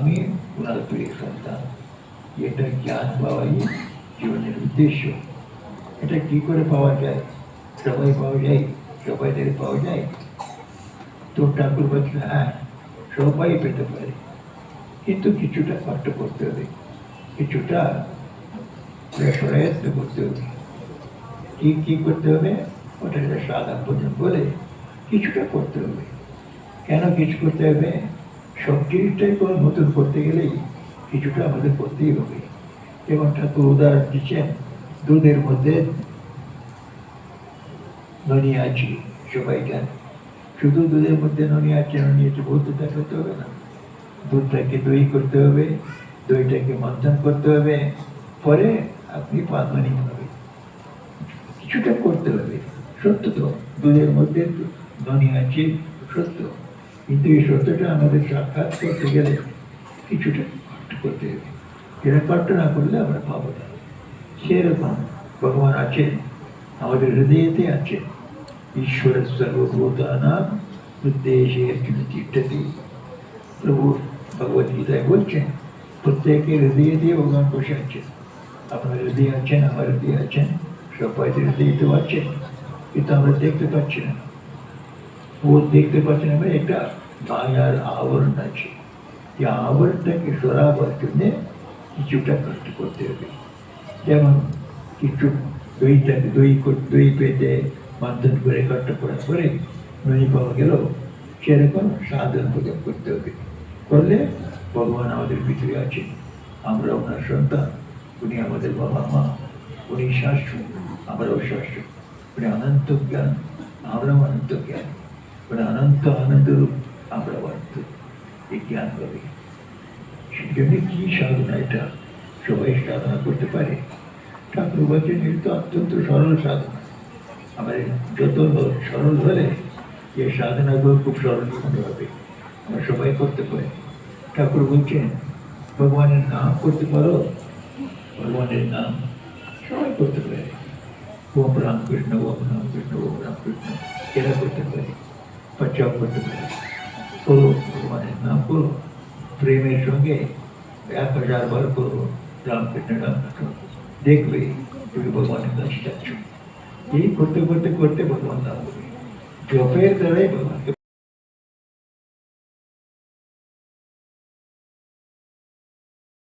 আমি ওনার প্রিয় সন্তান এটা জ্ঞান পাওয়াই জীবনের উদ্দেশ্য এটা কি করে পাওয়া যায় সবাই পাওয়া যায় সবাই থেকে পাওয়া যায় তো ঠাকুর বলছেন হ্যাঁ সবাই পেতে পারে কিন্তু কিছুটা কষ্ট করতে হবে কিছুটা প্রয়ত্ন করতে হবে কি কি করতে হবে ওটা একটা সাদা ভোজন বলে কিছুটা করতে হবে কেন কিছু করতে হবে সব জিনিসটাই কোনো নতুন করতে গেলেই কিছুটা আমাদের করতেই হবে। যেমন ঠাকুর উদাহরণ দিচ্ছেন, দুধের মধ্যে ননি আছে, সবাই জানে। শুধু দুধের মধ্যে ননি আছে ননি আছে বলতে দেখাতে হবে না। দুধটাকে দই করতে হবে, দইটাকে মন্থন করতে হবে, পরে আপনি পানমানি হবে কিছুটা করতে হবে, সত্য তো। দুধের মধ্যে ননি আছে, সত্য। কিন্তু এই সত্যটা আমাদের সাক্ষাৎ করতে গেলে কিছুটা করতে হবে। যেটা না করলে আমরা পাবো না। সেরকম ভগবান আছেন, আমাদের হৃদয়েতে আছেন। ঈশ্বর সর্বভূতানাম উদ্দেশ্যে তিষ্ঠতি। প্রভু ভগবত গীতায় বলছেন, প্রত্যেকের হৃদয়ে দিয়ে ভগবান বসে আছেন। আপনার হৃদয়ে আছেন, আমার হৃদয়ে আছেন সবাই হৃদয়ে তো আছেন। কিন্তু আমরা দেখতে পাচ্ছি না। ও দেখতে পাচ্ছি না মানে একটা আছে এই আবরণটাকে সরাবার জন্যে কিছুটা কষ্ট করতে হবে যেমন কিছু দই কর- দই পেতে মাধ্যম করে করার পরে নই পাওয়া গেল সেরকম সাধন প্রয়োগ করতে হবে করলে ভগবান আমাদের ভিতরে আছেন আমরা ওনার সন্তান উনি আমাদের বাবা মা উনি শাশ্বত আমরাও শাশ্বত উনি অনন্ত জ্ঞান আমরাও অনন্ত জ্ঞান উনি অনন্ত আনন্দ রূপ আমরা অনন্ত এই জ্ঞান হবে সেই জন্য কি সাধনা এটা? সবাই সাধনা করতে পারে। ঠাকুর বলছেন তো অত্যন্ত সরল সাধনা। আমাদের যত সরল হলে এই সাধনাগুলো খুব সরল মনে হবে। আমরা সবাই করতে পারি। ঠাকুর বলছেন, ভগবানের নাম করতে পারো? ভগবানের নাম সবাই করতে পারে। ওম রামকৃষ্ণ ওম রামকৃষ্ণ ওম রামকৃষ্ণ, এরা করতে পারে। বাচ্চাও করতে পারে। করো ভগবানের নাম করো প্রেমের সঙ্গে এক হাজার বার করো রামকৃষ্ণ রামকৃষ্ণ দেখবে তুমি ভগবানের কাছে যাচ্ছ এই করতে করতে করতে ভগবান নাম হবে জপের দ্বারাই ভগবানকে